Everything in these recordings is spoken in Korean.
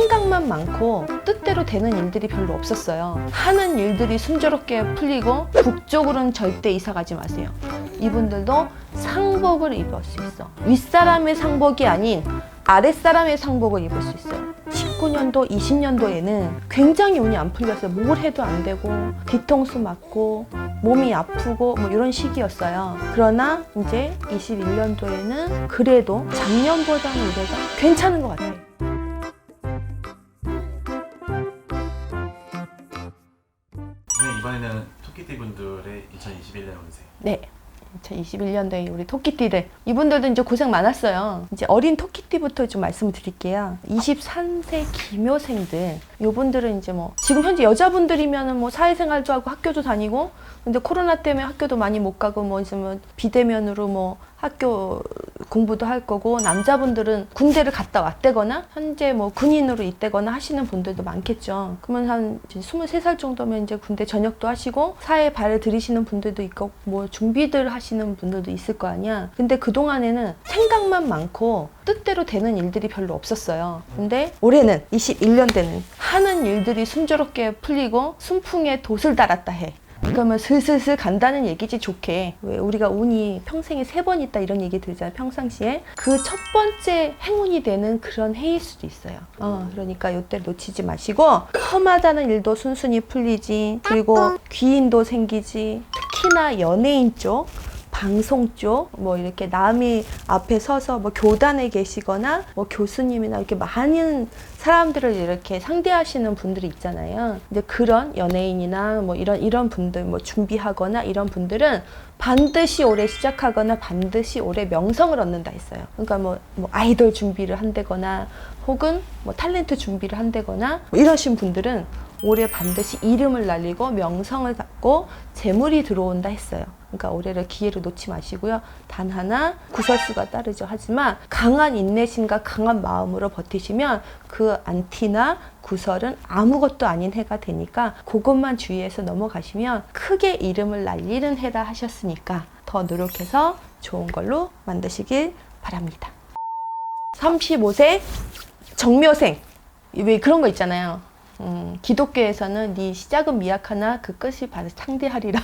생각만 많고 뜻대로 되는 일들이 별로 없었어요. 하는 일들이 순조롭게 풀리고 북쪽으로는 절대 이사 가지 마세요. 이분들도 상복을 입을 수 있어. 윗사람의 상복이 아닌 아랫사람의 상복을 입을 수 있어요. 19년도, 20년도에는 굉장히 운이 안 풀렸어요. 뭘 해도 안 되고, 뒤통수 맞고, 몸이 아프고, 뭐 이런 시기였어요. 그러나 이제 21년도에는 그래도 작년보다는 이래서 괜찮은 것 같아요. 2021년 운세. 네. 2021년도에 우리 토끼띠들 이분들도 이제 고생 많았어요. 이제 어린 토끼띠부터 좀 말씀을 드릴게요. 23세 기묘생들 이분들은 이제 뭐 지금 현재 여자분들이면은 뭐 사회생활도 하고 학교도 다니고 근데 코로나 때문에 학교도 많이 못 가고 뭐 이제 뭐 비대면으로 뭐 학교 공부도 할 거고 남자분들은 군대를 갔다 왔대거나 현재 뭐 군인으로 있대거나 하시는 분들도 많겠죠. 그러면 한 이제 23살 정도면 이제 군대 전역도 하시고 사회에 발을 들이시는 분들도 있고 뭐 준비들 하시는 분들도 있을 거 아니야. 근데 그동안에는 생각만 많고 뜻대로 되는 일들이 별로 없었어요. 근데 올해는 21년 때는 하는 일들이 순조롭게 풀리고 순풍에 돛을 달았다 해. 그러면 슬슬슬 간다는 얘기지 좋게. 왜 우리가 운이 평생에 세 번 있다 이런 얘기 들잖아요 평상시에. 그 첫 번째 행운이 되는 그런 해일 수도 있어요. 어 그러니까 요때 놓치지 마시고 험하다는 일도 순순히 풀리지. 그리고 귀인도 생기지. 특히나 연예인 쪽 방송 쪽, 뭐 이렇게 남이 앞에 서서 뭐 교단에 계시거나 뭐 교수님이나 이렇게 많은 사람들을 이렇게 상대하시는 분들이 있잖아요. 근데 그런 연예인이나 뭐 이런 이런 분들 뭐 준비하거나 이런 분들은 반드시 올해 시작하거나 반드시 올해 명성을 얻는다 했어요. 그러니까 뭐, 뭐 아이돌 준비를 한다거나 혹은 뭐 탤런트 준비를 한다거나 뭐 이러신 분들은 올해 반드시 이름을 날리고 명성을 갖고 재물이 들어온다 했어요. 그러니까 올해를 기회를 놓지 마시고요. 단 하나 구설수가 따르죠. 하지만 강한 인내심과 강한 마음으로 버티시면 그 안티나 구설은 아무것도 아닌 해가 되니까 그것만 주의해서 넘어가시면 크게 이름을 날리는 해라 하셨으니까 더 노력해서 좋은 걸로 만드시길 바랍니다. 35세 정묘생 왜 그런 거 있잖아요. 음, 기독교에서는 네 시작은 미약하나 그 끝이 바로 창대하리라.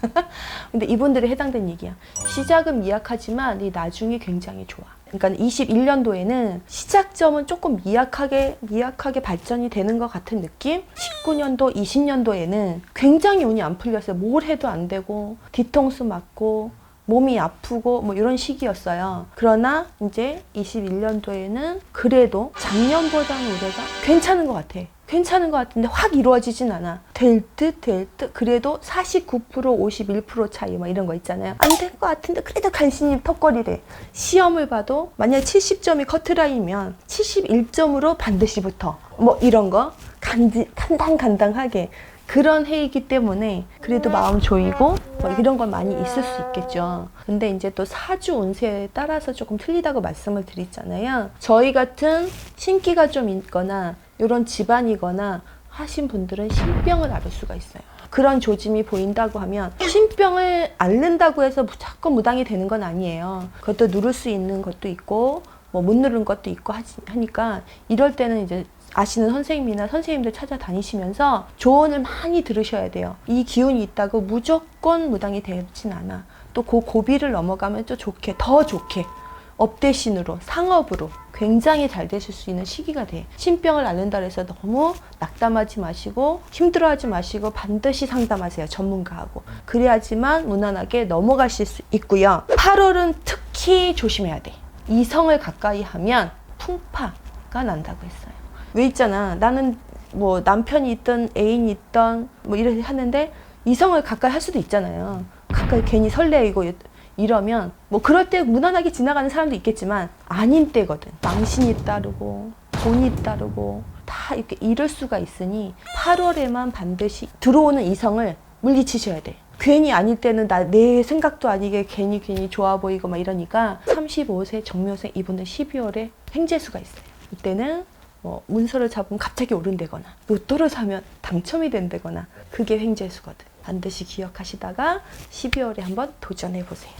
근데 이분들에 해당된 얘기야. 시작은 미약하지만 네 나중이 굉장히 좋아. 그러니까 21년도에는 시작점은 조금 미약하게 미약하게 발전이 되는 것 같은 느낌. 19년도, 20년도에는 굉장히 운이 안 풀렸어요. 뭘 해도 안 되고 뒤통수 맞고 몸이 아프고 뭐 이런 시기였어요. 그러나 이제 21년도에는 그래도 작년보다는 올해가 괜찮은 것 같아. 괜찮은 것 같은데 확 이루어지진 않아. 될 듯, 될 듯. 그래도 49%, 51% 차이 막 이런 거 있잖아요. 안 될 것 같은데 그래도 간신히 턱걸이래. 시험을 봐도 만약 70점이 커트라인이면 71점으로 반드시 붙어. 뭐 이런 거. 간지, 간당간당하게. 그런 해이기 때문에 그래도 마음 조이고 뭐 이런 건 많이 있을 수 있겠죠. 근데 이제 또 사주 운세에 따라서 조금 틀리다고 말씀을 드렸잖아요. 저희 같은 신기가 좀 있거나 이런 집안이거나 하신 분들은 신병을 앓을 수가 있어요. 그런 조짐이 보인다고 하면 신병을 앓는다고 해서 무조건 무당이 되는 건 아니에요. 그것도 누를 수 있는 것도 있고 뭐 못 누른 것도 있고 하니까 이럴 때는 이제 아시는 선생님이나 선생님들 찾아다니시면서 조언을 많이 들으셔야 돼요. 이 기운이 있다고 무조건 무당이 되진 않아. 또 그 고비를 넘어가면 또 좋게, 더 좋게 업대신으로 상업으로 굉장히 잘 되실 수 있는 시기가 돼. 신병을 앓는다 그래서 너무 낙담하지 마시고 힘들어하지 마시고 반드시 상담하세요. 전문가하고. 그래야지만 무난하게 넘어가실 수 있고요. 8월은 특히 조심해야 돼. 이성을 가까이 하면 풍파가 난다고 했어요. 왜 있잖아. 나는 뭐 남편이 있던 애인이 있던 뭐 이렇게 하는데 이성을 가까이 할 수도 있잖아요. 가까이 괜히 설레이고 이러면 뭐 그럴 때 무난하게 지나가는 사람도 있겠지만 아닌 때거든. 망신이 따르고 돈이 따르고 다 이렇게 잃을 수가 있으니 8월에만 반드시 들어오는 이성을 물리치셔야 돼. 괜히 아닐 때는 나 내 생각도 아니게 괜히 괜히 좋아 보이고 막 이러니까 35세 정묘생 이분은 12월에 횡재수가 있어요. 이때는 뭐 문서를 잡으면 갑자기 오른다거나 로또를 사면 당첨이 된다거나 그게 횡재수거든. 반드시 기억하시다가 12월에 한번 도전해 보세요.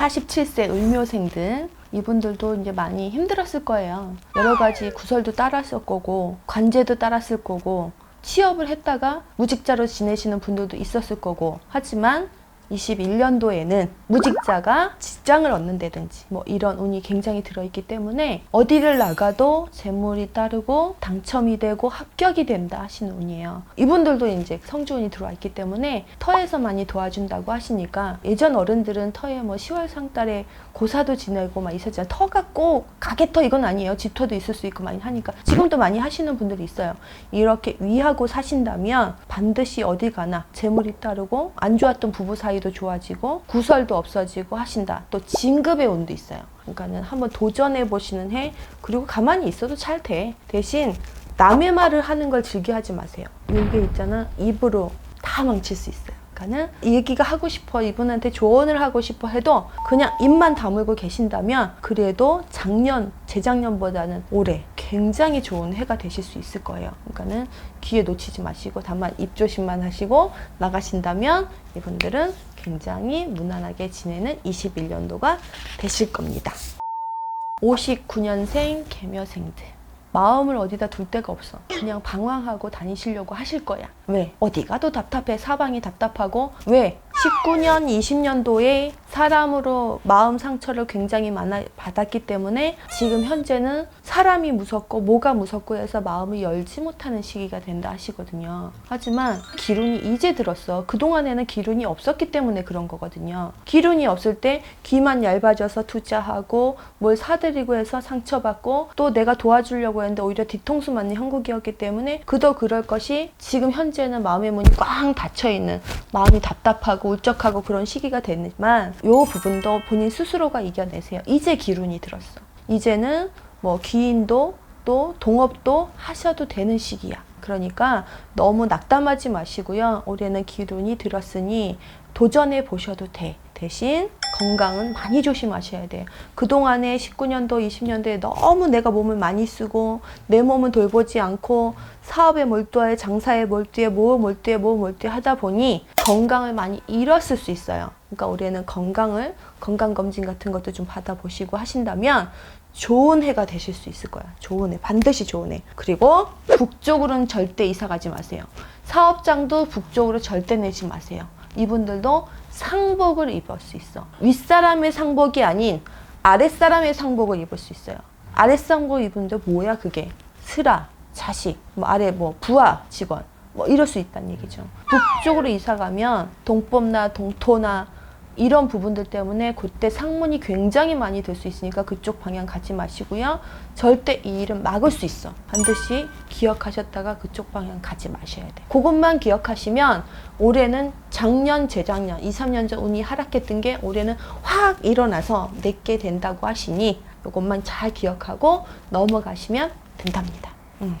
47세 을묘생들 이분들도 이제 많이 힘들었을 거예요. 여러 가지 구설도 따랐을 거고 관제도 따랐을 거고 취업을 했다가 무직자로 지내시는 분들도 있었을 거고 하지만 21년도에는 무직자가 직장을 얻는다든지 뭐 이런 운이 굉장히 들어있기 때문에 어디를 나가도 재물이 따르고 당첨이 되고 합격이 된다 하시는 운이에요. 이분들도 이제 성주운이 들어와 있기 때문에 터에서 많이 도와준다고 하시니까 예전 어른들은 터에 뭐 10월 상달에 고사도 지내고 막 있었잖아요. 터가 꼭 가게터 이건 아니에요. 집터도 있을 수 있고 많이 하니까 지금도 많이 하시는 분들이 있어요. 이렇게 위하고 사신다면 반드시 어디 가나 재물이 따르고 안 좋았던 부부 사이 도 좋아지고 구설도 없어지고 하신다. 또 진급의 운도 있어요. 그러니까는 한번 도전해 보시는 해 그리고 가만히 있어도 잘 돼. 대신 남의 말을 하는 걸 즐겨 하지 마세요. 이게 있잖아 입으로 다 망칠 수 있어요. 그러니까는 이 얘기가 하고 싶어 이분한테 조언을 하고 싶어 해도 그냥 입만 다물고 계신다면 그래도 작년 재작년보다는 올해 굉장히 좋은 해가 되실 수 있을 거예요. 그러니까는 기회 놓치지 마시고 다만 입 조심만 하시고 나가신다면 이분들은 굉장히 무난하게 지내는 21년도가 되실 겁니다. 59년생 개묘생들. 마음을 어디다 둘 데가 없어. 그냥 방황하고 다니시려고 하실 거야. 왜? 어디 가도 답답해. 사방이 답답하고. 왜? 19년, 20년도에 사람으로 마음 상처를 굉장히 많아 받았기 때문에 지금 현재는 사람이 무섭고 뭐가 무섭고 해서 마음을 열지 못하는 시기가 된다 하시거든요. 하지만 기운이 이제 들었어. 그동안에는 기운이 없었기 때문에 그런 거거든요. 기운이 없을 때 귀만 얇아져서 투자하고 뭘 사드리고 해서 상처받고 또 내가 도와주려고 했는데 오히려 뒤통수 맞는 형국이었기 때문에 그도 그럴 것이 지금 현재는 마음의 문이 꽝 닫혀 있는 마음이 답답하고 울적하고 그런 시기가 됐지만 요 부분도 본인 스스로가 이겨내세요. 이제 기운이 들었어. 이제는 뭐 귀인도 또 동업도 하셔도 되는 시기야. 그러니까 너무 낙담하지 마시고요. 올해는 기운이 들었으니 도전해 보셔도 돼. 대신 건강은 많이 조심하셔야 돼요. 그동안에 19년도, 20년도에 너무 내가 몸을 많이 쓰고 내 몸은 돌보지 않고 사업에 몰두해 장사에 몰두해 뭐 몰두해 뭐 몰두해 하다 보니 건강을 많이 잃었을 수 있어요. 그러니까 올해는 건강을 건강 검진 같은 것도 좀 받아보시고 하신다면 좋은 해가 되실 수 있을 거야. 좋은 해. 반드시 좋은 해. 그리고 북쪽으로는 절대 이사 가지 마세요. 사업장도 북쪽으로 절대 내지 마세요. 이분들도 상복을 입을 수 있어. 윗사람의 상복이 아닌 아랫사람의 상복을 입을 수 있어요. 아랫상복 입은데 뭐야 그게? 스라, 자식, 뭐 아래 뭐 부하 직원 뭐 이럴 수 있다는 얘기죠. 북쪽으로 이사 가면 동법나 동토나 이런 부분들 때문에 그때 상문이 굉장히 많이 될 수 있으니까 그쪽 방향 가지 마시고요. 절대 이 일은 막을 수 있어. 반드시 기억하셨다가 그쪽 방향 가지 마셔야 돼. 그것만 기억하시면 올해는 작년, 재작년, 2, 3년 전 운이 하락했던 게 올해는 확 일어나서 내게 된다고 하시니 이것만 잘 기억하고 넘어가시면 된답니다. 음.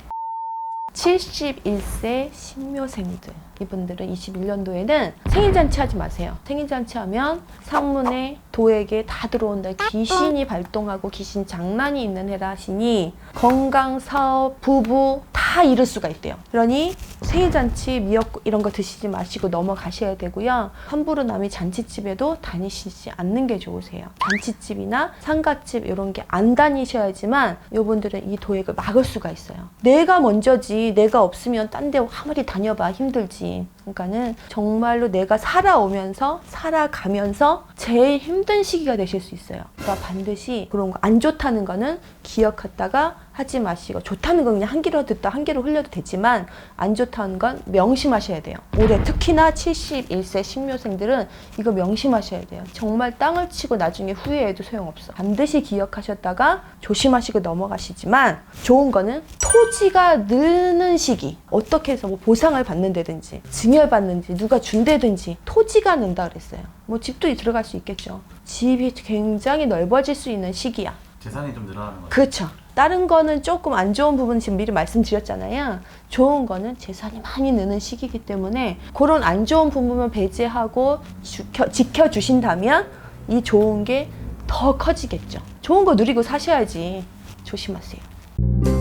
71세 신묘생들 이분들은 21년도에는 생일잔치 하지 마세요. 생일잔치 하면 상문에 도에게 다 들어온다. 귀신이 발동하고 귀신 장난이 있는 해라 하시니 건강, 사업, 부부 다 잃을 수가 있대요. 그러니 생일잔치, 미역국 이런 거 드시지 마시고 넘어가셔야 되고요. 함부로 남이 잔치집에도 다니시지 않는 게 좋으세요. 잔치집이나 상가집 이런 게 안 다니셔야지만 이분들은 이 도액을 막을 수가 있어요. 내가 먼저지 내가 없으면 딴 데 아무리 다녀봐 힘들지. 그러니까는 정말로 내가 살아오면서 살아가면서 제일 힘든 시기가 되실 수 있어요. 그러니까 반드시 그런 거 안 좋다는 거는 기억했다가 하지 마시고 좋다는 건 그냥 한 귀로 듣다 한 귀로 흘려도 되지만 안 좋다는 건 명심하셔야 돼요. 올해 특히나 71세 신묘생들은 이거 명심하셔야 돼요. 정말 땅을 치고 나중에 후회해도 소용없어. 반드시 기억하셨다가 조심하시고 넘어가시지만 좋은 거는 토지가 느는 시기 어떻게 해서 뭐 보상을 받는다든지 증여 받는지 누가 준다든지 토지가 는다 그랬어요. 뭐 집도 들어갈 수 있겠죠. 집이 굉장히 넓어질 수 있는 시기야. 재산이 좀 늘어나는 거죠. 그렇죠. 다른 거는 조금 안 좋은 부분 지금 미리 말씀드렸잖아요. 좋은 거는 재산이 많이 느는 시기이기 때문에 그런 안 좋은 부분을 배제하고 지켜, 지켜주신다면 이 좋은 게 더 커지겠죠. 좋은 거 누리고 사셔야지. 조심하세요.